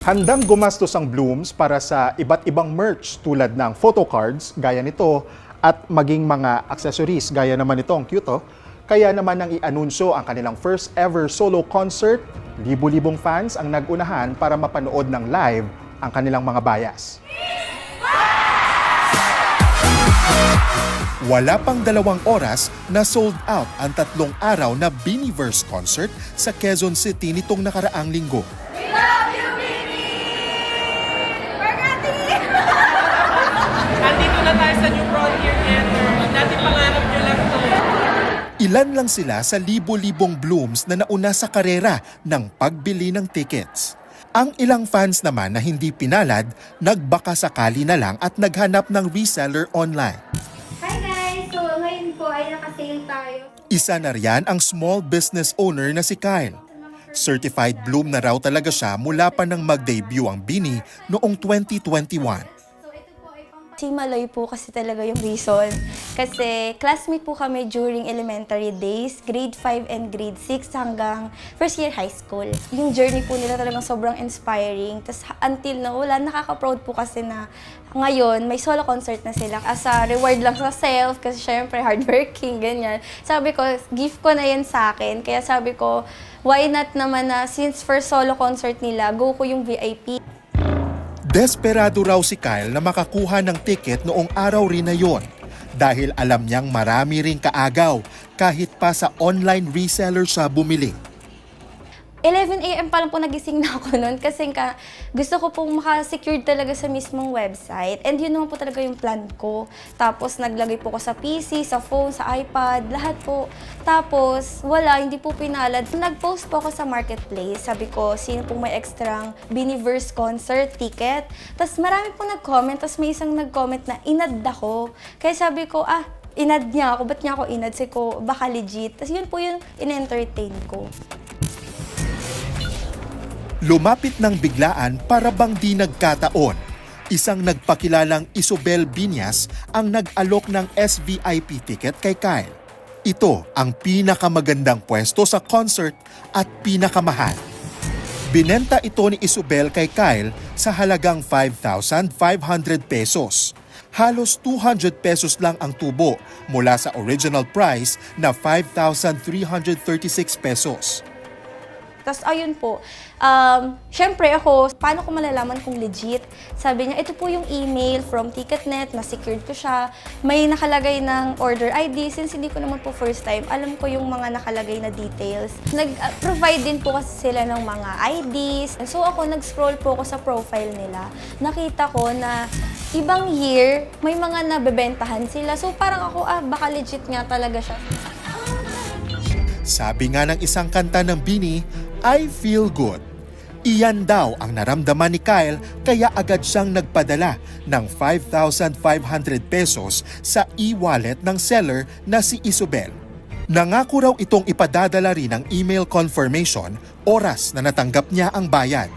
Handang gumastos ang Blooms para sa iba't ibang merch tulad ng photo cards, gaya nito, at maging mga accessories, gaya naman nito, ang cute oh. Kaya naman nang i-anunsyo ang kanilang first ever solo concert, libu-libong fans ang nagunahan para mapanood ng live ang kanilang mga bayas. Wala pang dalawang oras na sold out ang tatlong araw na Biniverse concert sa Quezon City nitong nakaraang linggo. Andito Ilan lang sila sa libo-libong blooms na nauna sa karera ng pagbili ng tickets. Ang ilang fans naman na hindi pinalad, nagbaka sakali na lang at naghanap ng reseller online. Hi guys! So ngayon po ay nakasale tayo. Isa na riyan ang small business owner na si Kyle. Certified bloom na raw talaga siya mula pa nang mag-debut ang Bini noong 2021. So ito po ay pang Si Maloy po kasi talaga yung reason. Kasi classmate po kami during elementary days, grade 5 and grade 6 hanggang first year high school. Yung journey po nila talagang sobrang inspiring. Tapos until na wala, nakaka-proud po kasi na ngayon may solo concert na sila. As a reward lang sa self, kasi syempre hardworking, ganyan. Sabi ko, gift ko na yan sa akin. Kaya sabi ko, why not naman na since first solo concert nila, go ko yung VIP. Desperado raw si Kyle na makakuha ng ticket noong araw rin na yon dahil alam niyang marami ring kaagaw kahit pa sa online reseller siya bumili. 11 a.m. pa lang po nagising na ako noon kasi ka, gusto ko pong makasecure talaga sa mismong website. And yun naman po talaga yung plan ko. Tapos naglagay po ko sa PC, sa phone, sa iPad, lahat po. Tapos wala, hindi po pinalad. Nag-post po ako sa marketplace. Sabi ko, sino pong may extrang Biniverse concert ticket. Tapos marami po nag-comment. Tapos may isang nag-comment na inad ako. Kaya sabi ko, ah, inad niya ako. Ba't niya ako inad? Sabi ko, baka legit. Tapos yun po yung in-entertain ko. Lumapit ng biglaan para bang di nagkataon. Isang nagpakilalang Isobel Binyas ang nag-alok ng SVIP ticket kay Kyle. Ito ang pinakamagandang pwesto sa concert at pinakamahal. Binenta ito ni Isobel kay Kyle sa halagang 5,500 pesos. Halos 200 pesos lang ang tubo mula sa original price na 5,336 pesos. Tapos ayun po, um, syempre ako, paano ko malalaman kung legit? Sabi niya, ito po yung email from Ticketnet, na secured ko siya. May nakalagay ng order ID. Since hindi ko naman po first time, alam ko yung mga nakalagay na details. Nag-provide din po kasi sila ng mga IDs. So ako, nag-scroll po ako sa profile nila. Nakita ko na ibang year, may mga nabebentahan sila. So parang ako, ah, baka legit nga talaga siya. Sabi nga ng isang kanta ng Bini, I feel good. Iyan daw ang naramdaman ni Kyle kaya agad siyang nagpadala ng 5,500 pesos sa e-wallet ng seller na si Isobel. Nangako raw itong ipadadala rin ng email confirmation oras na natanggap niya ang bayad.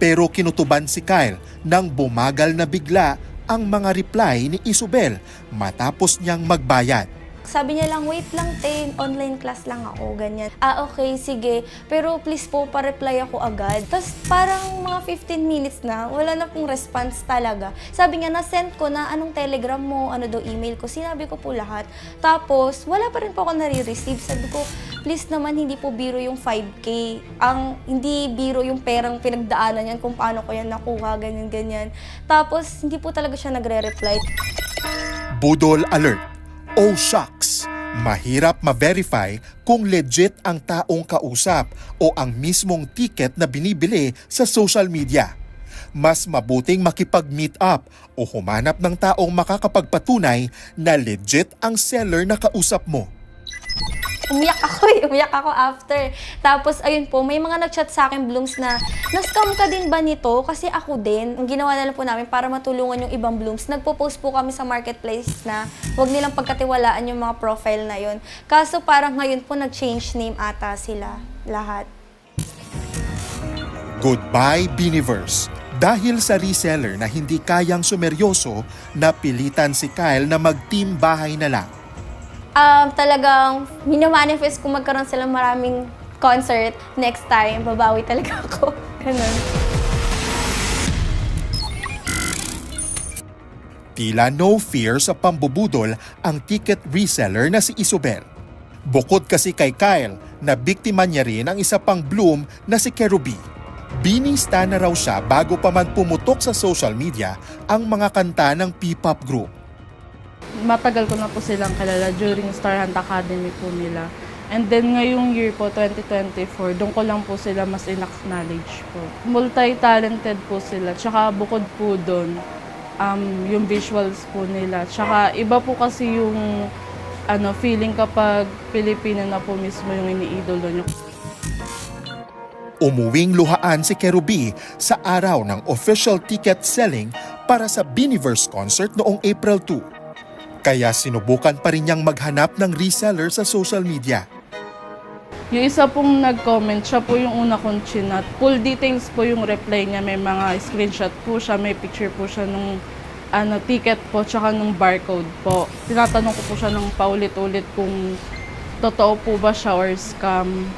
Pero kinutuban si Kyle nang bumagal na bigla ang mga reply ni Isobel matapos niyang magbayad. Sabi niya lang, wait lang, te, online class lang ako, ganyan. Ah, okay, sige. Pero please po, pa-reply ako agad. Tapos parang mga 15 minutes na, wala na pong response talaga. Sabi niya, na-send ko na anong telegram mo, ano daw email ko. Sinabi ko po lahat. Tapos, wala pa rin po ako nare-receive. Sabi ko, please naman, hindi po biro yung 5K. Ang hindi biro yung perang pinagdaanan yan kung paano ko yan nakuha, ganyan-ganyan. Tapos, hindi po talaga siya nagre-reply. Budol alert! Oh shucks! Mahirap ma-verify kung legit ang taong kausap o ang mismong ticket na binibili sa social media. Mas mabuting makipag-meet up o humanap ng taong makakapagpatunay na legit ang seller na kausap mo. Umiyak ako eh. Umiyak ako after. Tapos, ayun po, may mga nag-chat sa akin, Blooms, na, na-scam ka din ba nito? Kasi ako din. Ang ginawa na lang po namin para matulungan yung ibang Blooms, nagpo-post po kami sa marketplace na huwag nilang pagkatiwalaan yung mga profile na yun. Kaso parang ngayon po nag-change name ata sila lahat. Goodbye Biniverse! Dahil sa reseller na hindi kayang sumeryoso, napilitan si Kyle na mag-team bahay na lang um, talagang minamanifest kung magkaroon silang maraming concert next time, babawi talaga ako. Ganun. Tila no fear sa pambubudol ang ticket reseller na si Isobel. Bukod kasi kay Kyle, na biktima niya rin ang isa pang bloom na si Kerubi. Binista na raw siya bago pa man pumutok sa social media ang mga kanta ng P-pop group matagal ko na po silang kilala during Star Hunt Academy po nila. And then ngayong year po, 2024, doon ko lang po sila mas in-acknowledge po. Multi-talented po sila. Tsaka bukod po doon, um, yung visuals po nila. Tsaka iba po kasi yung ano, feeling kapag Pilipino na po mismo yung iniidolo nyo. Umuwing luhaan si Kerubi sa araw ng official ticket selling para sa Biniverse concert noong April 2. Kaya sinubukan pa rin niyang maghanap ng reseller sa social media. Yung isa pong nag-comment, siya po yung una kong chinat. Full details po yung reply niya. May mga screenshot po siya, may picture po siya nung ano, ticket po, tsaka nung barcode po. Tinatanong ko po siya ng paulit-ulit kung totoo po ba siya or scam.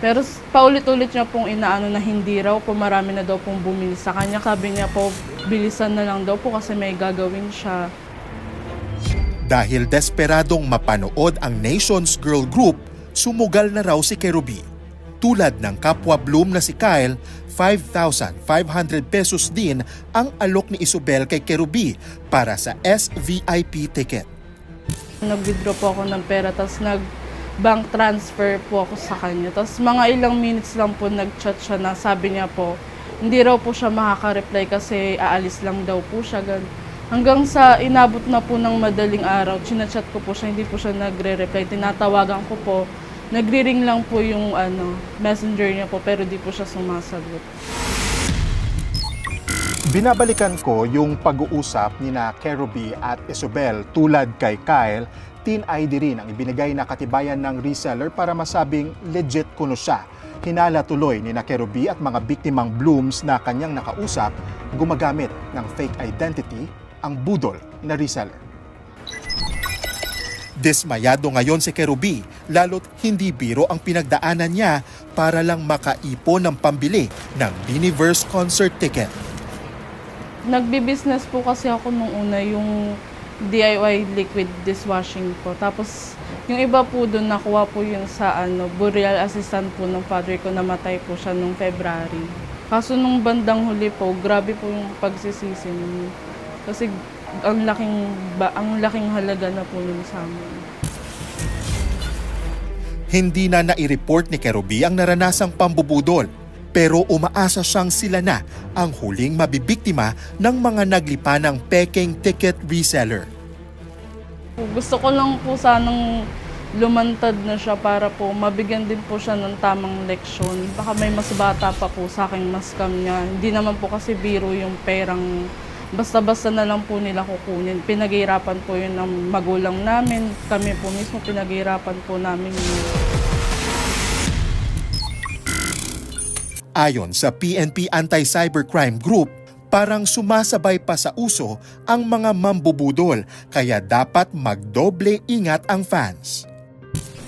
Pero paulit-ulit niya pong inaano na hindi raw po, marami na daw pong bumili sa kanya. Sabi niya po, bilisan na lang daw po kasi may gagawin siya. Dahil desperadong mapanood ang Nations Girl Group, sumugal na raw si Kerubi. Tulad ng kapwa Bloom na si Kyle, 5,500 pesos din ang alok ni Isobel kay Kerubi para sa SVIP ticket. Nag-withdraw po ako ng pera, tapos nag-bank transfer po ako sa kanya. Tapos mga ilang minutes lang po nag-chat siya na sabi niya po, hindi raw po siya makaka-reply kasi aalis lang daw po siya. Gan. Hanggang sa inabot na po ng madaling araw, chinachat ko po siya, hindi po siya nagre-reply. Tinatawagan ko po, nagri-ring lang po yung ano, messenger niya po, pero di po siya sumasagot. Binabalikan ko yung pag-uusap ni na Kerubi at Isobel tulad kay Kyle, Teen ID rin ang ibinigay na katibayan ng reseller para masabing legit kuno siya. Hinala tuloy ni na Kerubi at mga biktimang blooms na kanyang nakausap gumagamit ng fake identity ang budol na reseller. Dismayado ngayon si Kerubi, lalo't hindi biro ang pinagdaanan niya para lang makaipon ng pambili ng Biniverse concert ticket. Nagbi-business po kasi ako nung una yung DIY liquid dishwashing po. Tapos yung iba po doon nakuha po yun sa ano, burial assistant po ng father ko namatay po siya nung February. Kaso nung bandang huli po, grabe po yung pagsisisi nun. Kasi ang laking ba, ang laking halaga na po nun sa amin. Hindi na nai-report ni Kerubi ang naranasang pambubudol pero umaasa siyang sila na ang huling mabibiktima ng mga naglipa ng peking ticket reseller. Gusto ko lang po sanang lumantad na siya para po mabigyan din po siya ng tamang leksyon. Baka may mas bata pa po sa akin mas scam niya. Hindi naman po kasi biro yung perang basta-basta na lang po nila kukunin. Pinaghirapan po yun ng magulang namin. Kami po mismo pinaghirapan po namin yun. Ayon sa PNP Anti-Cybercrime Group, parang sumasabay pa sa uso ang mga mambubudol kaya dapat magdoble ingat ang fans.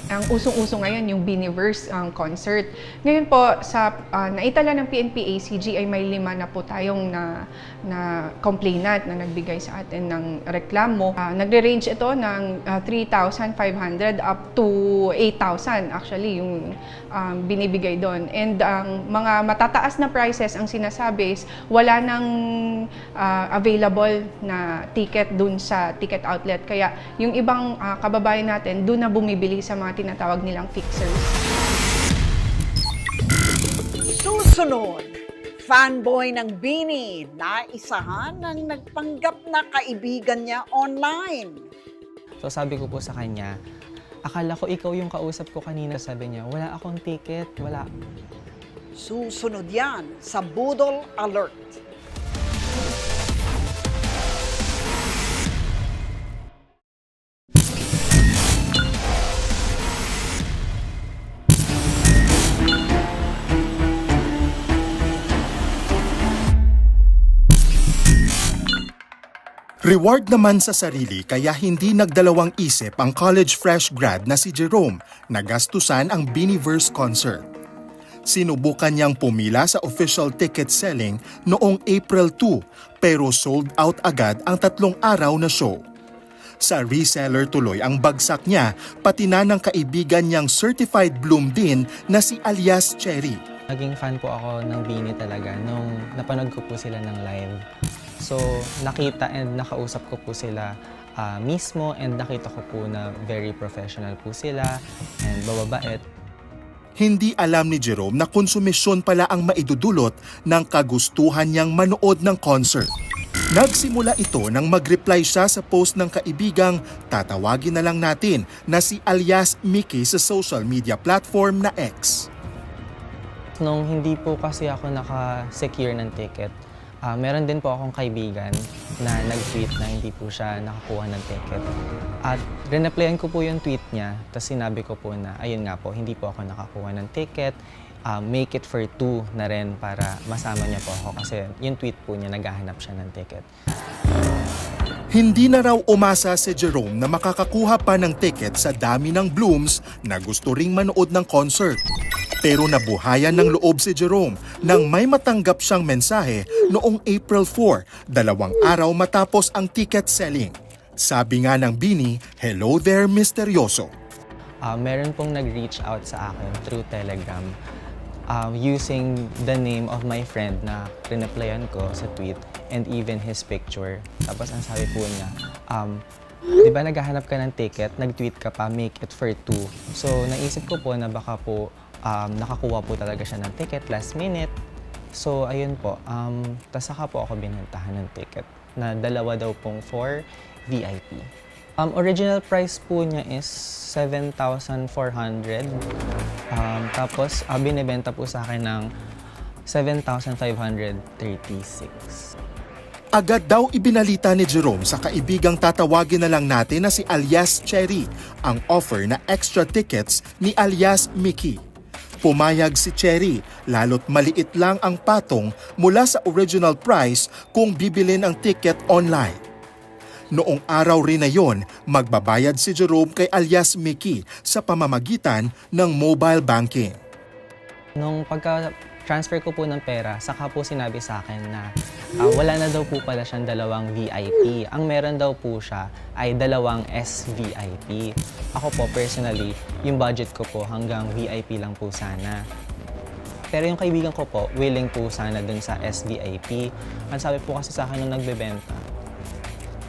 Ang usong-uso ngayon yung Biniverse ang concert. Ngayon po sa ah, naitala ng PNP ACG ay may lima na po tayong na na complainant na nagbigay sa atin ng reklamo. Ah, nagre-range ito ng ah, 3,500 up to 8,000 actually yung um, binibigay doon. And ang mga matataas na prices ang sinasabi is wala nang ah, available na ticket dun sa ticket outlet. Kaya yung ibang ah, kababayan natin doon na bumibili sa mga tinatawag nilang fixers. Susunod, fanboy ng Bini, naisahan ng nagpanggap na kaibigan niya online. So sabi ko po sa kanya, akala ko ikaw yung kausap ko kanina. Sabi niya, wala akong ticket, wala. Susunod yan sa Budol Alert. Reward naman sa sarili kaya hindi nagdalawang isip ang college fresh grad na si Jerome na gastusan ang Biniverse concert. Sinubukan niyang pumila sa official ticket selling noong April 2 pero sold out agad ang tatlong araw na show. Sa reseller tuloy ang bagsak niya pati na ng kaibigan niyang certified bloom din na si alias Cherry. Naging fan po ako ng Bini talaga nung napanood ko po sila ng live. So, nakita and nakausap ko po sila ah, mismo and nakita ko po na very professional po sila and bababait. Hindi alam ni Jerome na konsumisyon pala ang maidudulot ng kagustuhan niyang manood ng concert. Nagsimula ito nang mag-reply siya sa post ng kaibigang tatawagin na lang natin na si alias Mickey sa social media platform na X. Nung hindi po kasi ako naka-secure ng ticket, ah, meron din po akong kaibigan na nag-tweet na hindi po siya nakakuha ng ticket. At reneplyan ko po yung tweet niya, tapos sinabi ko po na, ayun nga po, hindi po ako nakakuha ng ticket, ah, make it for two na rin para masama niya po ako kasi yung tweet po niya, naghahanap siya ng ticket. Hindi na raw umasa si Jerome na makakakuha pa ng ticket sa dami ng blooms na gusto ring manood ng concert. Pero nabuhayan ng loob si Jerome nang may matanggap siyang mensahe noong April 4, dalawang araw matapos ang ticket selling. Sabi nga ng Bini, Hello there, misteryoso. Ah, meron pong nag-reach out sa akin through Telegram um, using the name of my friend na reneplyan ko sa tweet and even his picture. Tapos ang sabi po niya, um, di ba naghahanap ka ng ticket, nag-tweet ka pa, make it for two. So naisip ko po na baka po um, nakakuha po talaga siya ng ticket last minute. So ayun po, um, tas saka po ako binentahan ng ticket na dalawa daw pong for VIP. Um, original price po niya is 7,400. Um, tapos, uh, binibenta po sa akin ng 7,536. Agad daw ibinalita ni Jerome sa kaibigang tatawagin na lang natin na si alias Cherry ang offer na extra tickets ni alias Mickey. Pumayag si Cherry, lalo't maliit lang ang patong mula sa original price kung bibilin ang ticket online. Noong araw rin na yon, magbabayad si Jerome kay alias Mickey sa pamamagitan ng mobile banking. Nung pagka-transfer ko po ng pera, saka po sinabi sa akin na ah, wala na daw po pala siyang dalawang VIP. Ang meron daw po siya ay dalawang SVIP. Ako po personally, yung budget ko po hanggang VIP lang po sana. Pero yung kaibigan ko po, willing po sana dun sa SVIP. Ang sabi po kasi sa akin nung nagbebenta,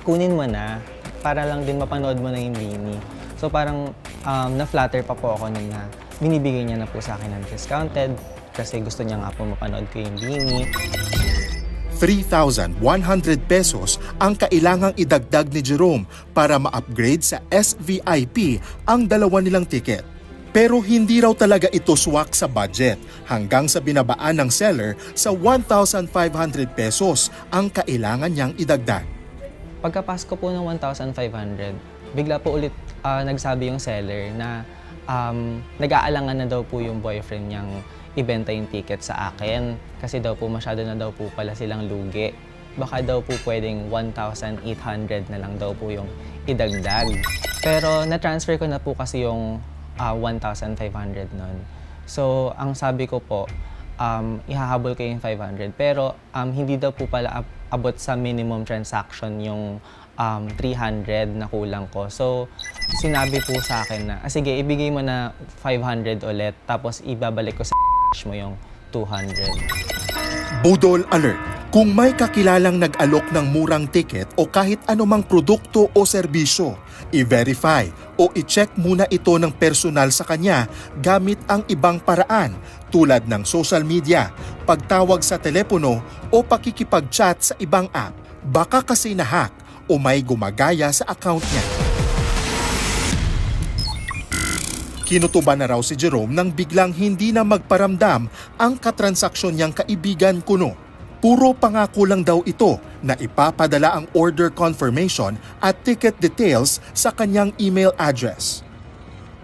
kunin mo na para lang din mapanood mo na yung Bini. So parang um, na-flatter pa po ako nun na binibigay niya na po sa akin ng discounted kasi gusto niya nga po mapanood ko yung Bini. 3,100 pesos ang kailangang idagdag ni Jerome para ma-upgrade sa SVIP ang dalawa nilang ticket. Pero hindi raw talaga ito swak sa budget hanggang sa binabaan ng seller sa 1,500 pesos ang kailangan niyang idagdag. Pagkapasko po ng 1,500, bigla po ulit ah, nagsabi yung seller na um, nag-aalangan na daw po yung boyfriend niyang ibenta yung ticket sa akin kasi daw po masyado na daw po pala silang lugi. Baka daw po pwedeng 1,800 na lang daw po yung idagdag. Pero na-transfer ko na po kasi yung ah, 1,500 nun. So, ang sabi ko po, um, ihahabol ko yung 500. Pero um, hindi daw po pala ab- abot sa minimum transaction yung um, 300 na kulang ko. So, sinabi po sa akin na, ah, sige, ibigay mo na 500 ulit, tapos ibabalik ko sa mo yung 200. Budol Alert! Kung may kakilalang nag-alok ng murang ticket o kahit anumang produkto o serbisyo, i-verify o i-check muna ito ng personal sa kanya gamit ang ibang paraan tulad ng social media, pagtawag sa telepono o pakikipag-chat sa ibang app. Baka kasi na-hack o may gumagaya sa account niya. Kinutuban na raw si Jerome nang biglang hindi na magparamdam ang katransaksyon niyang kaibigan kuno. Puro pangako lang daw ito na ipapadala ang order confirmation at ticket details sa kanyang email address.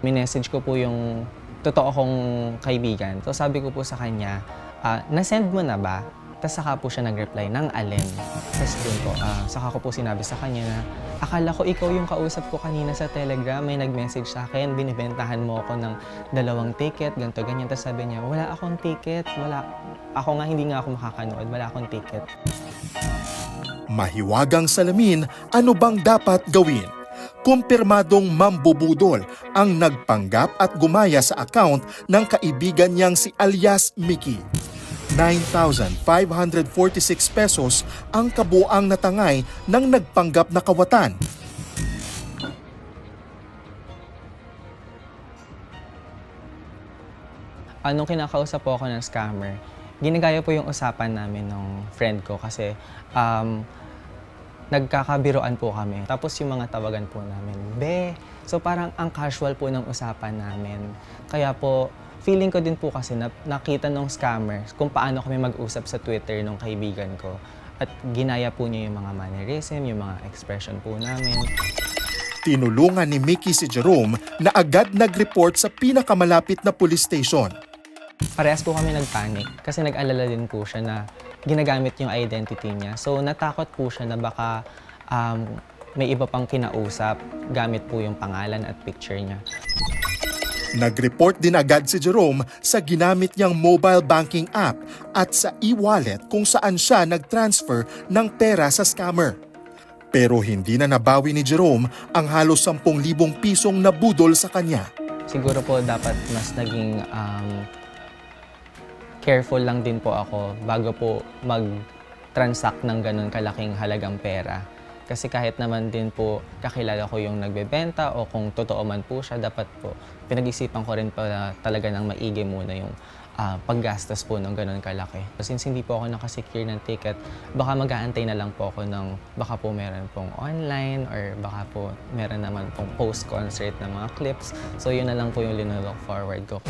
minessage ko po yung totoo kong kaibigan. So sabi ko po sa kanya, ah, na-send mo na ba? Tapos saka po siya nag-reply ng alin. Tapos dun po, ah, saka ko po sinabi sa kanya na akala ko ikaw yung kausap ko kanina sa Telegram, may nag-message sa akin, binibentahan mo ako ng dalawang ticket, ganito, ganyan. Tapos sabi niya, wala akong ticket, wala, ako nga hindi nga ako makakanood, wala akong ticket. Mahiwagang salamin, ano bang dapat gawin? Kumpirmadong mambubudol ang nagpanggap at gumaya sa account ng kaibigan niyang si alias Mickey. 9,546 pesos ang kabuang natangay ng nagpanggap na kawatan. Anong kinakausap po ako ng scammer, ginagaya po yung usapan namin ng friend ko kasi um, nagkakabiroan po kami. Tapos yung mga tawagan po namin, be. So parang ang casual po ng usapan namin. Kaya po, feeling ko din po kasi na, nakita ng scammer kung paano kami mag-usap sa Twitter ng kaibigan ko. At ginaya po niya yung mga mannerism, yung mga expression po namin. Tinulungan ni Mickey si Jerome na agad nag-report sa pinakamalapit na police station. Parehas po kami nagpanic kasi nag-alala din po siya na ginagamit yung identity niya. So natakot po siya na baka um, may iba pang kinausap gamit po yung pangalan at picture niya. Nag-report din agad si Jerome sa ginamit niyang mobile banking app at sa e-wallet kung saan siya nag-transfer ng pera sa scammer. Pero hindi na nabawi ni Jerome ang halos 10,000 pisong nabudol sa kanya. Siguro po dapat mas naging um, careful lang din po ako bago po mag-transact ng ganun kalaking halagang pera. Kasi kahit naman din po kakilala ko yung nagbebenta o kung totoo man po siya, dapat po pinag-isipan ko rin pa na talaga ng maigi muna yung ah, paggastos po ng ganun kalaki. Since hindi po ako nakasecure ng ticket, baka mag-aantay na lang po ako ng baka po meron pong online or baka po meron naman pong post-concert na mga clips. So yun na lang po yung linalook forward ko.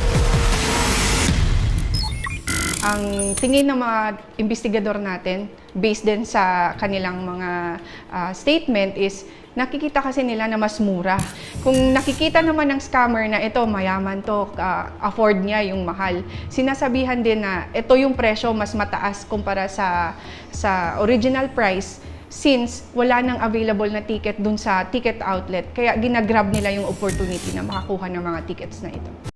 Ang tingin ng mga investigador natin, based din sa kanilang mga ah, statement is nakikita kasi nila na mas mura. Kung nakikita naman ng scammer na ito, mayaman to, ah, afford niya yung mahal, sinasabihan din na ito yung presyo mas mataas kumpara sa, sa original price since wala nang available na ticket dun sa ticket outlet. Kaya ginagrab nila yung opportunity na makakuha ng mga tickets na ito.